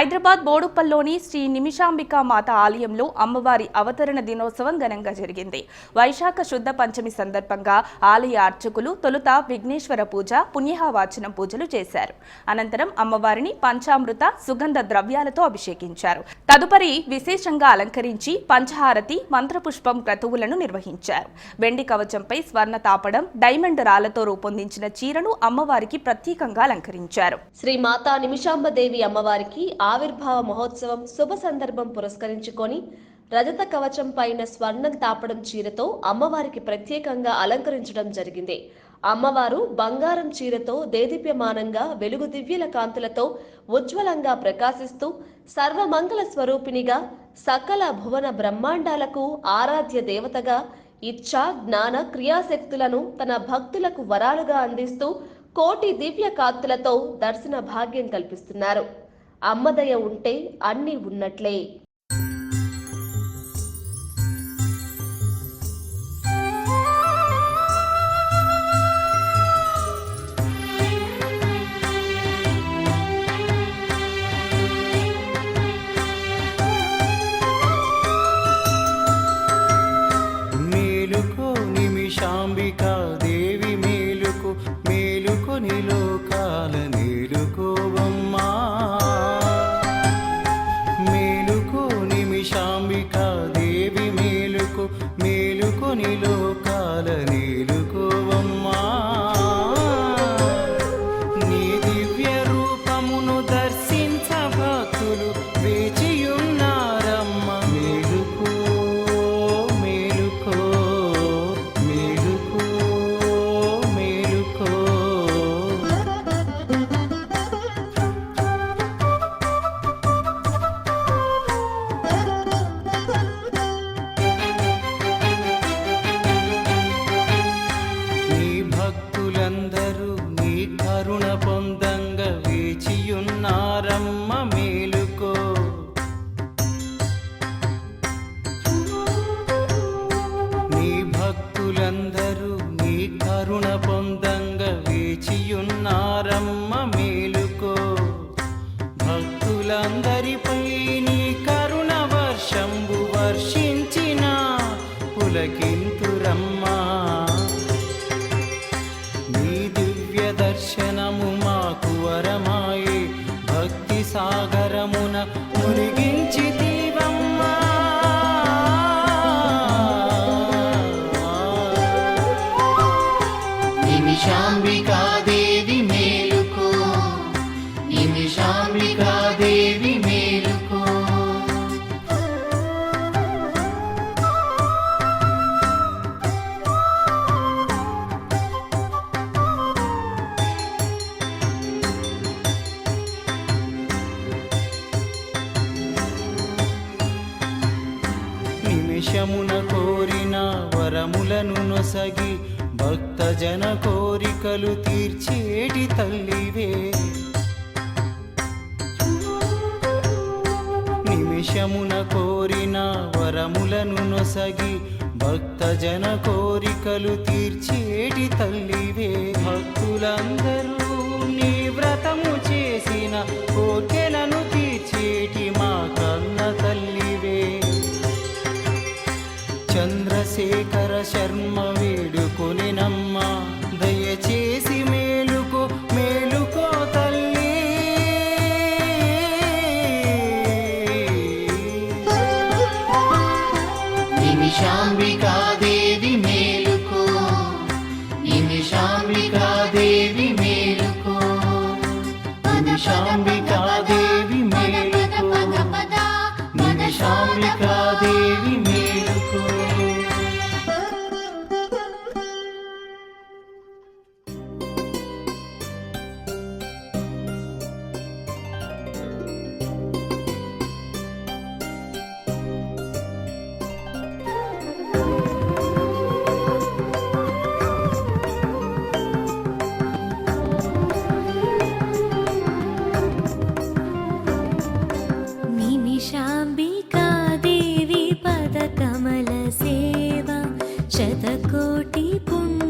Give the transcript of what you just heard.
హైదరాబాద్ బోడుప్పల్లోని శ్రీ నిమిషాంబిక మాత ఆలయంలో అమ్మవారి అవతరణ దినోత్సవం ఘనంగా జరిగింది. వైశాఖ శుద్ధ పంచమి సందర్భంగా ఆలయ అర్చకులు తొలుత విఘ్నేశ్వర పూజ పుణ్యహావాచనం పూజలు చేశారు. అనంతరం అమ్మవారిని పంచామృత సుగంధ ద్రవ్యాలతో అభిషేకించారు. తదుపరి విశేషంగా అలంకరించి పంచహారతి మంత్రపుష్పం క్రతువులను నిర్వహించారు. వెండి కవచంపై స్వర్ణ తాపడం డైమండ్ రాళ్ళతో రూపొందించిన చీరను అమ్మవారికి ప్రత్యేకంగా అలంకరించారు. శ్రీ మాతా నిమిషాంబదేవి అమ్మవారికి ఆవిర్భావ మహోత్సవం శుభ సందర్భం పురస్కరించుకొని రజత కవచం పైన స్వర్ణం తాపడం చీరతో అమ్మవారికి ప్రత్యేకంగా అలంకరించడం జరిగింది. అమ్మవారు బంగారం చీరతో దేదీప్యమానంగా వెలుగు దివ్యల కాంతులతో ఉజ్వలంగా ప్రకాశిస్తూ సర్వమంగళ స్వరూపిణిగా సకల భువన బ్రహ్మాండాలకు ఆరాధ్య దేవతగా ఇచ్ఛా జ్ఞాన క్రియాశక్తులను తన భక్తులకు వరాలుగా అందిస్తూ కోటి దివ్య కాంతులతో దర్శన భాగ్యం కల్పిస్తున్నారు. అమ్మదయ ఉంటే అన్నీ ఉన్నట్లే. i'll saga నిమిషమున కోరిన వరములను నొసగి భక్తజన కోరికలు తీర్చేటి తల్లివే. నిమిషమున కోరిన వరములను నొసగి భక్తజన కోరికలు తీర్చేటి తల్లివే. భక్తులందరూ నీ వ్రతము చేసిన కోర్కెలను తీర్చేటి మా చంద్రశేఖర శర్మ వేడుకొనినమ్మ దయచేసి మేలుకో మేలుకో తల్లి. నిమిషాంబికాదేవి మేలుకో నిమిషాంబికాదేవి మేలుకో. నిమిషాంబిక కోటి పుణ్య